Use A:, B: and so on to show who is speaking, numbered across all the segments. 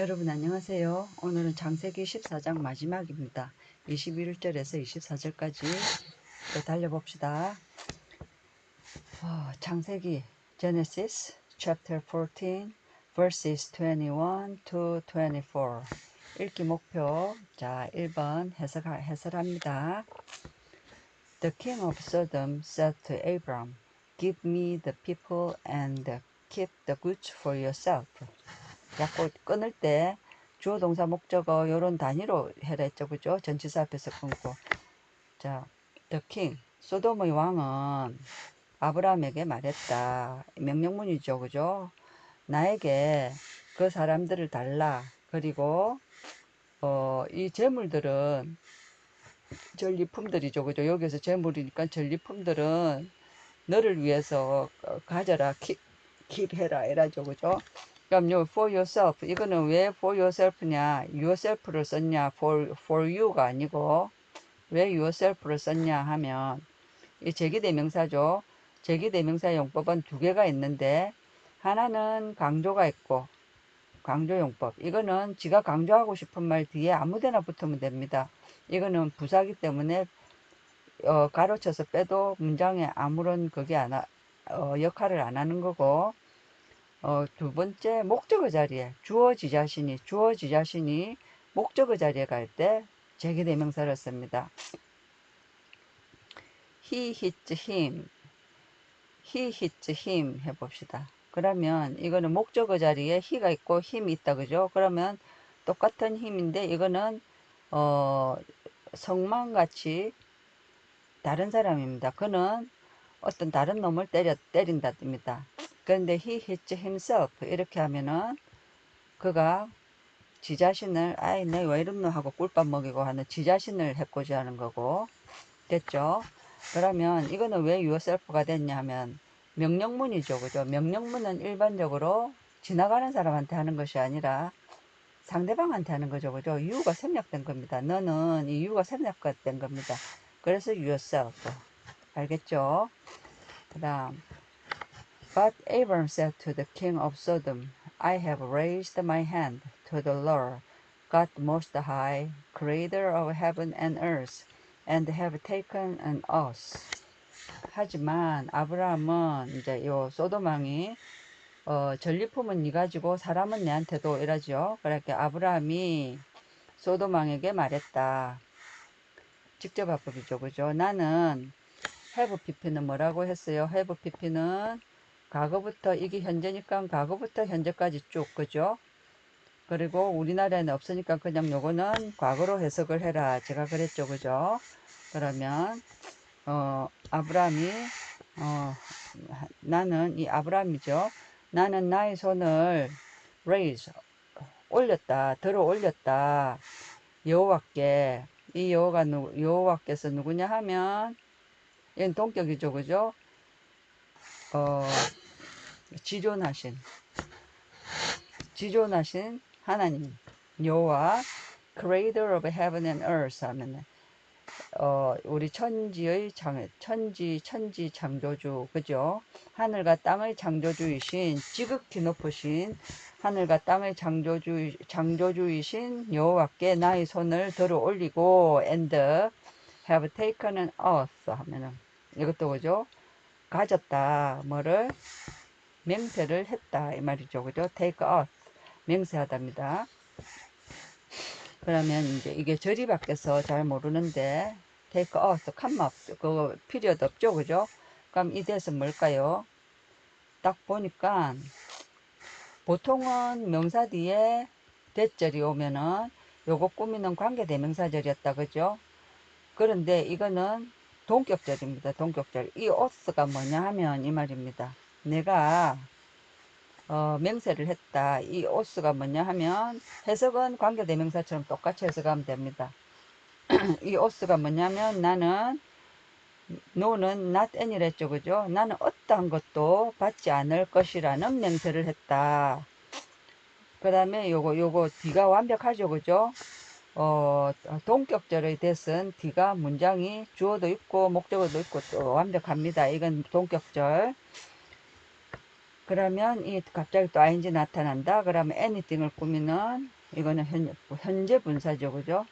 A: 여러분 안녕하세요. 오늘은 창세기 14장 마지막입니다. 21절에서 24절까지 또 달려봅시다. 어, 창세기 Genesis chapter 14 verses 21 to 24 읽기 목표 자 1번 해석, 해설합니다. The king of Sodom said to Abram, Give me the people and keep the goods for yourself. 자꾸 끊을 때 주어 동사 목적어 요런 단위로 해라 했죠. 그죠? 전치사 앞에서 끊고. 자, the king. 소돔의 왕은 아브라함에게 말했다. 명령문이죠. 그죠? 나에게 그 사람들을 달라. 그리고 어, 이 재물들은 전리품들이죠. 그죠? 여기서 재물이니까 전리품들은 너를 위해서 어, 가져라. 킵, 킵해라. 이라죠. 그죠? 그럼 요 for yourself 이거는 왜 for yourself냐? yourself를 썼냐? for, for you가 아니고 왜 yourself를 썼냐 하면 이 제기대명사죠. 제기대명사 용법은 두 개가 있는데 하나는 강조가 있고 강조용법. 이거는 지가 강조하고 싶은 말 뒤에 아무데나 붙으면 됩니다. 이거는 부사기 때문에 어, 가로쳐서 빼도 문장에 아무런 그게 안 하, 어, 역할을 안 하는 거고 어, 두 번째 목적어 자리에 주어 지 자신이 주어 지 자신이 목적어 자리에 갈 때 제기대명사를 씁니다. He hit him. He hit him 해봅시다. 그러면 이거는 목적어 자리에 he가 있고 힘이 있다 그죠? 그러면 똑같은 힘인데 이거는 어, 성만같이 다른 사람입니다. 그는 어떤 다른 놈을 때려 때린다 듭니다. 그런데 he hits himself 이렇게 하면은 그가 지 자신을 아이 내왜 이러노 하고 꿀밥 먹이고 하는 지 자신을 해코지 하는 거고. 됐죠? 그러면 이거는 왜 yourself가 됐냐 하면 명령문이죠. 그죠? 명령문은 일반적으로 지나가는 사람한테 하는 것이 아니라 상대방한테 하는 거죠. 그죠? you가 생략된 겁니다. 너는 이 you가 생략된 겁니다. 그래서 yourself 알겠죠? 그 다음 But Abram said to the king of Sodom, I have raised my hand to the Lord, God most high, creator of heaven and earth, and have taken an oath. 하지만 아브라함은 이제 요 소돔왕이 어, 전리품은 네 가지고 사람은 내한테도 이러죠. 그렇게 아브라함이 소돔왕에게 말했다. 직접 합법이죠. 그죠? 나는 have pp는 뭐라고 했어요? have pp는 과거부터 이게 현재니까 과거부터 현재까지 쭉 그죠? 그리고 우리나라에는 없으니까 그냥 요거는 과거로 해석을 해라 제가 그랬죠 그죠? 그러면 어 아브라함이 어 나는 이 아브라함이죠. 나는 나의 손을 raise 올렸다 들어 올렸다 여호와께 이 여호가 누 여호와께서 누구냐 하면 얘는 동격이죠 그죠? 어 지존하신 지존하신 하나님 여호와 Creator of Heaven and Earth 하면 어 우리 천지의 장 천지 천지 창조주 그죠? 하늘과 땅의 창조주이신 지극히 높으신 하늘과 땅의 창조주 창조주이신 여호와께 나의 손을 들어 올리고 and have taken an oath 하면은 이것도 그죠? 가졌다. 뭐를 맹세를 했다 이 말이죠. 그죠? take oath 맹세하답니다. 그러면 이제 이게 저리 밖에서 잘 모르는데 take oath 칸마 없죠. 그거 필요도 없죠. 그죠? 그럼 이 대에서 뭘까요? 딱 보니까 보통은 명사 뒤에 대절이 오면은 요거 꾸미는 관계대명사절이었다. 그죠? 그런데 이거는 동격절입니다. 동격절. 이 오스가 뭐냐 하면 이 말입니다. 내가 어, 맹세를 했다. 이 오스가 뭐냐 하면 해석은 관계대명사처럼 똑같이 해석하면 됩니다. 이 오스가 뭐냐면 나는 노는 not any랬죠. 그죠? 나는 어떠한 것도 받지 않을 것이라는 맹세를 했다. 그 다음에 요거 요거 뒤가 완벽하죠. 그죠? 어, 동격절의 대은 뒤가 문장이 주어도 있고 목적어도 있고 또 완벽합니다. 이건 동격절. 그러면 이 갑자기 또 ing 나타난다. 그러면 anything을 꾸미는 이거는 현, 현재 분사죠. 그죠?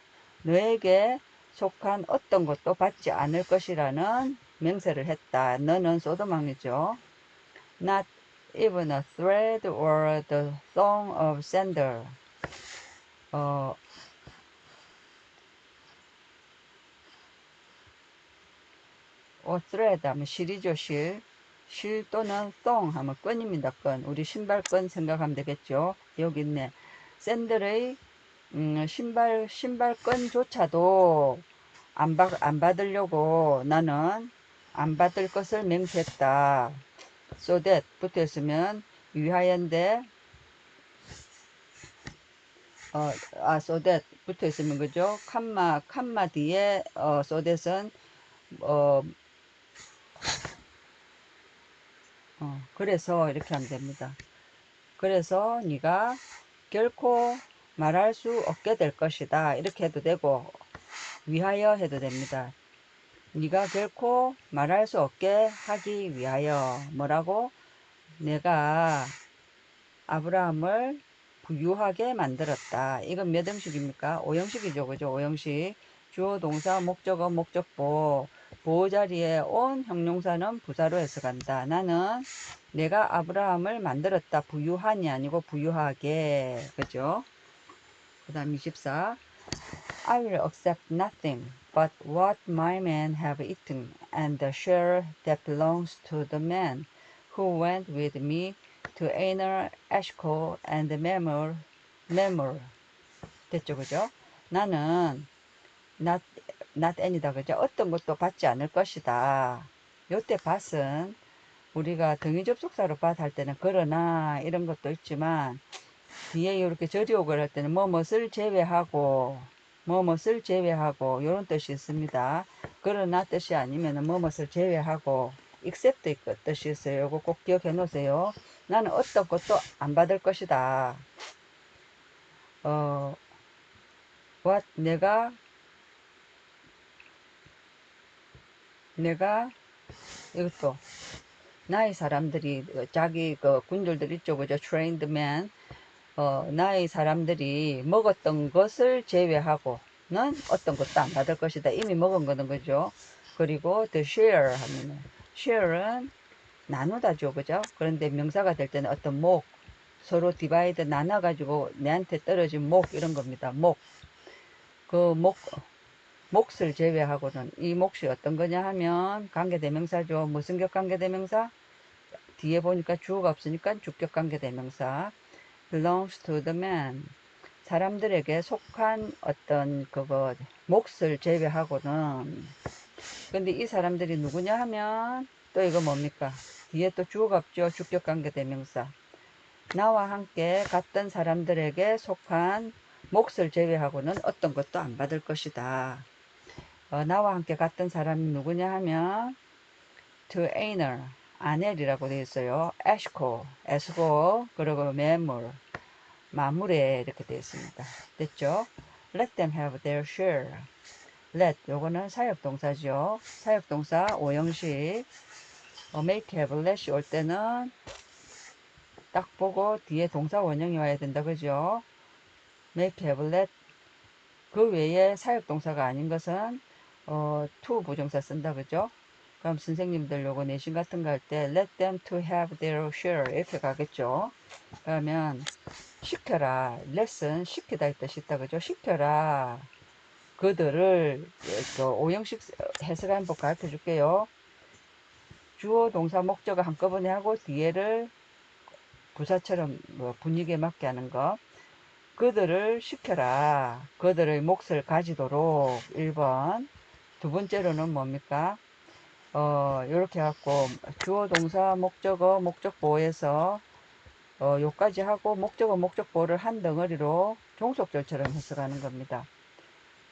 A: 너에게 속한 어떤 것도 받지 않을 것이라는 맹세를 했다. 너는 소도망이죠. Not even a thread or the thong of sandal. 어, 어, thread 하면 실이죠, 실. 실 또는 thong 하면 끈입니다, 끈. 우리 신발끈 생각하면 되겠죠. 여기 있네. 샌들의 음, 신발, 신발끈조차도 안, 받, 안 받으려고 나는 안 받을 것을 맹세했다. so that 붙어 있으면 위하여인데 어, 아, so that 붙어 있으면 그죠? 칸마, 칸마 뒤에 어, so that은 어, 그래서 이렇게 하면 됩니다. 그래서 네가 결코 말할 수 없게 될 것이다. 이렇게 해도 되고 위하여 해도 됩니다. 네가 결코 말할 수 없게 하기 위하여 뭐라고? 내가 아브라함을 부유하게 만들었다. 이건 몇 형식입니까? 5형식이죠. 그죠? 5형식. 주어, 동사, 목적어, 목적보. 보호자리에 온 형용사는 부사로 해석한다. 나는 내가 아브라함을 만들었다. 부유한이 아니고 부유하게. 그죠? 그 다음 24. I will accept nothing but what my men have eaten and the share that belongs to the man who went with me to Aner, Eshcol and Memor, Memor. 됐죠, 그죠? 나는 not, not any다, 그죠? 어떤 것도 받지 않을 것이다. 요때 받은 우리가 등위 접속사로 받할 때는 그러나 이런 것도 있지만 뒤에 이렇게 절이옥을 할 때는 뭐뭇을 제외하고 뭐뭇을 제외하고 이런 뜻이 있습니다. 그러나 뜻이 아니면 뭐뭇을 제외하고 except 뜻이 있어요. 이거 꼭 기억해 놓으세요. 나는 어떤 것도 안 받을 것이다. 어, what 내가 내가 이것도 나의 사람들이 자기 그 군들들 있죠 그죠? Trained man. 어, 나의 사람들이 먹었던 것을 제외하고는 어떤 것도 안 받을 것이다. 이미 먹은 거는 그죠? 그리고 the share 하면 share은 나누다죠 그죠? 그런데 명사가 될 때는 어떤 목 서로 디바이드 나눠 가지고 내한테 떨어진 목 이런 겁니다. 목 그 목 몫을 제외하고는 이 몫이 어떤 거냐 하면 관계대명사죠. 무슨 격 관계대명사? 뒤에 보니까 주어가 없으니까 주격 관계대명사. belongs to the man. 사람들에게 속한 어떤 그거 몫을 제외하고는 근데 이 사람들이 누구냐 하면 또 이거 뭡니까? 뒤에 또 주어가 없죠. 주격 관계대명사. 나와 함께 갔던 사람들에게 속한 몫을 제외하고는 어떤 것도 안 받을 것이다. 어, 나와 함께 갔던 사람이 누구냐 하면 to Aner, 아넬이라고 되어 있어요. 에시코, 에스고, 그리고 매물, 마물에 이렇게 되어 있습니다. 됐죠? Let them have their share. Let, 요거는 사역동사죠. 사역동사 5형식. 어, make, have, let이 올 때는 딱 보고 뒤에 동사 원형이 와야 된다. 그죠? make, have, let. 그 외에 사역동사가 아닌 것은 어, to 부정사 쓴다 그죠? 그럼 선생님들 요거 내신 같은 거 할 때 let them to have their share 이렇게 가겠죠. 그러면 시켜라 lesson 시키다 있다 그죠? 시켜라 그들을 그 오형식 해석 한번 가르쳐 줄게요. 주어 동사 목적어 한꺼번에 하고 뒤에를 부사처럼 뭐 분위기에 맞게 하는 거 그들을 시켜라 그들의 몫을 가지도록 1번 두 번째로는 뭡니까? 어, 요렇게 갖고 주어 동사 목적어 목적보에서 어, 요까지 하고 목적어 목적보를 한 덩어리로 종속절처럼 해석하는 겁니다.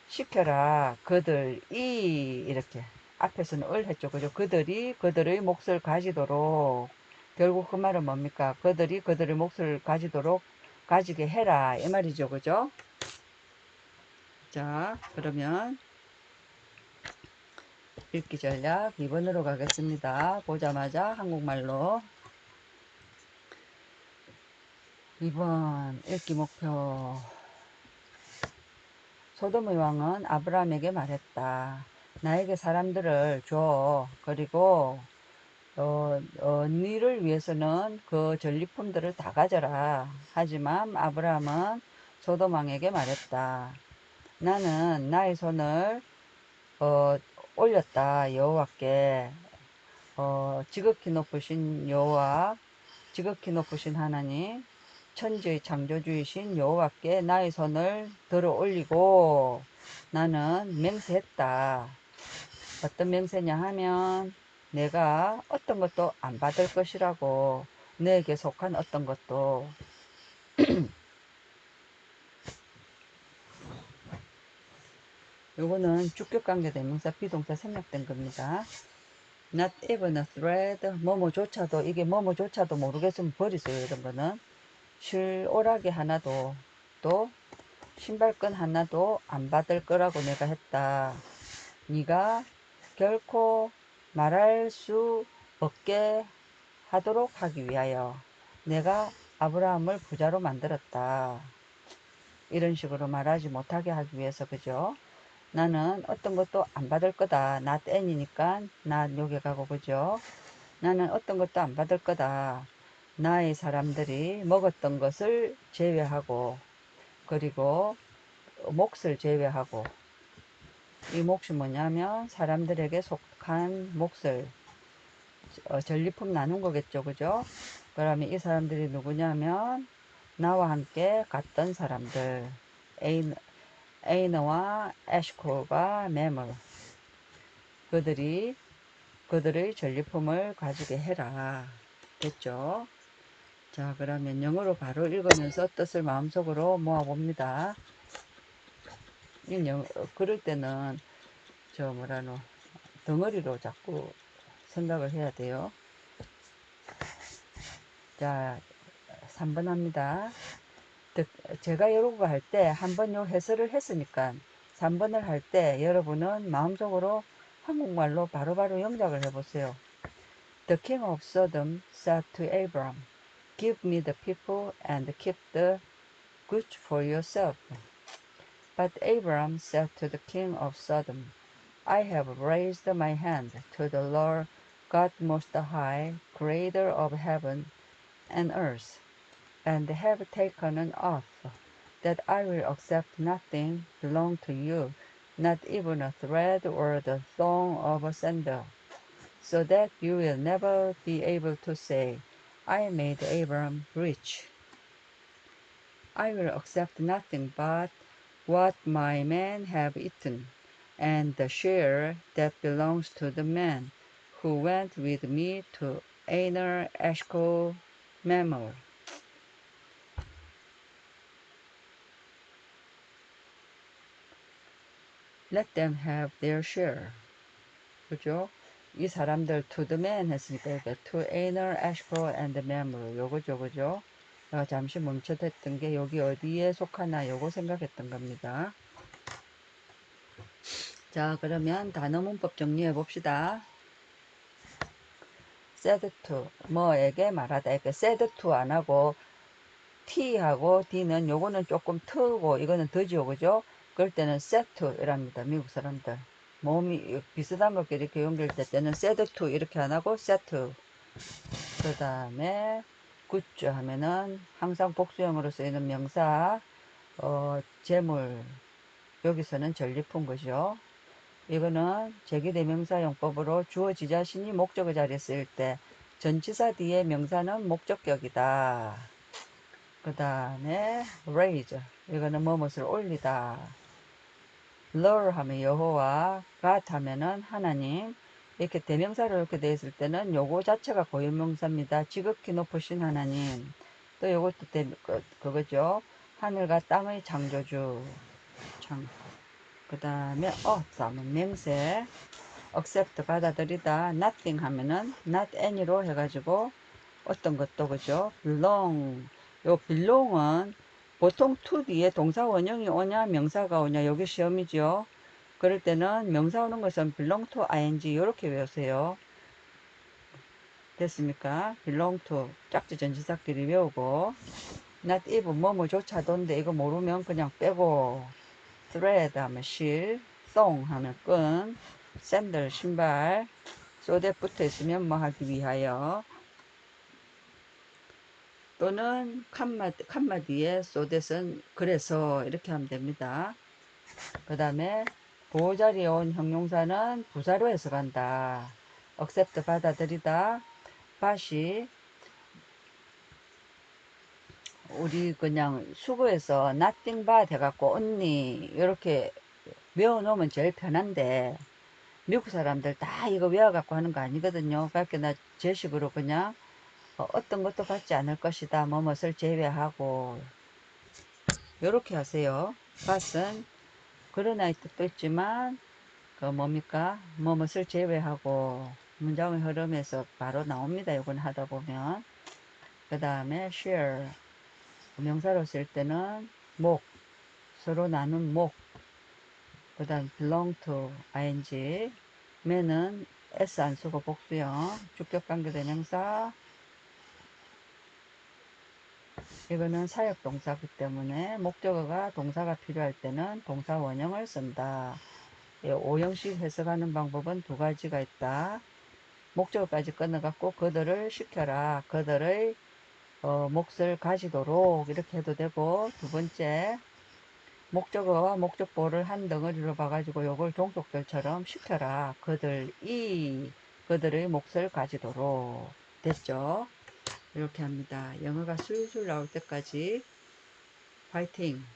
A: 시켜라 그들 이 이렇게 앞에서는 을 했죠. 그죠? 그들이 그들의 몫을 가지도록 결국 그 말은 뭡니까? 그들이 그들의 몫을 가지도록 가지게 해라 이 말이죠. 그죠? 자 그러면 읽기 전략 2번으로 가겠습니다. 보자마자 한국말로 2번 읽기 목표 소돔의 왕은 아브라함에게 말했다. 나에게 사람들을 줘. 그리고 어, 어, 니를 위해서는 그 전리품들을 다 가져라. 하지만 아브라함은 소돔 왕에게 말했다. 나는 나의 손을 어, 올렸다. 여호와께 어, 지극히 높으신 여호와 지극히 높으신 하나님 천지의 창조주이신 여호와께 나의 손을 들어 올리고 나는 맹세했다. 어떤 맹세냐 하면 내가 어떤 것도 안 받을 것이라고 내게 속한 어떤 것도 요거는 주격관계 대명사 비동사 생략된 겁니다. not even a thread 뭐뭐조차도 이게 뭐뭐조차도 모르겠으면 버리세요 이런 거는 실 오락이 하나도 또 신발끈 하나도 안 받을 거라고 내가 했다. 네가 결코 말할 수 없게 하도록 하기 위하여 내가 아브라함을 부자로 만들었다. 이런 식으로 말하지 못하게 하기 위해서 그죠? 나는 어떤 것도 안 받을 거다. 나 땐이니까 나 여기 가고 그죠? 나는 어떤 것도 안 받을 거다. 나의 사람들이 먹었던 것을 제외하고 그리고 몫을 제외하고 이 몫이 뭐냐면 사람들에게 속한 몫을 어, 전리품 나눈 거겠죠 그죠 그러면 이 사람들이 누구냐면 나와 함께 갔던 사람들 에이너, 에이너와 에시콜과 메멀 그들이 그들의 전리품을 가지게 해라 됐죠 자 그러면 영어로 바로 읽으면서 뜻을 마음속으로 모아봅니다. 영, 그럴 때는 저 뭐라노 덩어리로 자꾸 생각을 해야 돼요. 자 3번 합니다. 제가 여러분과 할 때 한 번 요 해설을 했으니까 3번을 할 때 여러분은 마음속으로 한국말로 바로바로 바로 영작을 해보세요. The king of Sodom said to Abram Give me the people and keep the goods for yourself. But Abram said to the king of Sodom, I have raised my hand to the Lord God Most High, creator of heaven and earth, and have taken an oath that I will accept nothing belong to you, not even a thread or the thong of a sandal, so that you will never be able to say, I made Abram rich. I will accept nothing but what my men have eaten, and the share that belongs to the man who went with me to Aner Eshcol Mamre. Let them have their share. 그죠? 이 사람들 to the man 했으니까 이거 to anal, ashful and memor 요거죠 그죠? 제가 잠시 멈춰댔던 게 여기 어디에 속하나 요거 생각했던 겁니다. 자 그러면 단어 문법 정리해 봅시다. said to 뭐에게 말하다. 이렇게 said to 안 하고 t하고 d는 요거는 조금 트고 이거는 더지요 그죠 그럴 때는 to 이랍니다. 미국 사람들. 몸이 비슷한 것끼리 이렇게 연결될 때는 세드2 이렇게 안 하고 세트 그 다음에 굿즈 하면은 항상 복수형으로 쓰이는 명사 어, 재물. 여기서는 전리품 거죠 이거는 제기대명사 용법으로 주어 지자신이 목적의 자리에 쓰일 때 전치사 뒤에 명사는 목적격이다. 그 다음에 raise. 이거는 뭐뭇을 올리다 Lord 하면 여호와, God 하면은 하나님. 이렇게 대명사로 이렇게 되어 있을 때는 요거 자체가 고유명사입니다. 지극히 높으신 하나님. 또 요것도 대, 그, 그거죠. 하늘과 땅의 창조주. 참. 그 다음에 어, 하면 맹세. accept 받아들이다. nothing 하면은 not any로 해가지고 어떤 것도 그죠. belong. 요 belong은 보통 to 뒤에 동사 원형이 오냐 명사가 오냐 여기 시험이죠. 그럴 때는 명사 오는 것은 belong to ing 이렇게 외우세요. 됐습니까? belong to 짝지 전치사끼리 외우고 not even 뭐뭐조차도인데 이거 모르면 그냥 빼고 thread 하면 실, thong 하면 끈, 샌들 신발, that 붙어 있으면 뭐 하기 위하여 또는 칸마, 칸마 뒤에 so that은 그래서 이렇게 하면 됩니다. 그 다음에 보호자리에 온 형용사는 부사로 해석한다. accept 받아들이다. 다시 우리 그냥 수고해서 nothing but 해갖고 언니 이렇게 외워놓으면 제일 편한데 미국 사람들 다 이거 외워갖고 하는 거 아니거든요. 그러니까 나 제식으로 그냥 어, 어떤 것도 받지 않을 것이다. 뭐뭇을 제외하고. 이렇게 하세요. 밭은 그러나 이 뜻도 있지만 그 뭡니까? 뭐뭇을 제외하고 문장의 흐름에서 바로 나옵니다. 이건 하다 보면. 그 다음에 share. 명사로 쓸 때는 목. 서로 나눈 목그 다음 belong to ing. 매는 s 안 쓰고 복수형. 주격 관계대명사 이거는 사역동사기 때문에 목적어가 동사가 필요할 때는 동사 원형을 쓴다. 이 오형식 해석하는 방법은 두 가지가 있다. 목적어까지 끊어갖고 그들을 시켜라. 그들의 어, 몫을 가지도록 이렇게 해도 되고 두 번째 목적어와 목적보를 한 덩어리로 봐가지고 요걸 종속절처럼 시켜라. 그들이 그들의 몫을 가지도록 됐죠. 이렇게 합니다. 영어가 술술 나올 때까지 파이팅!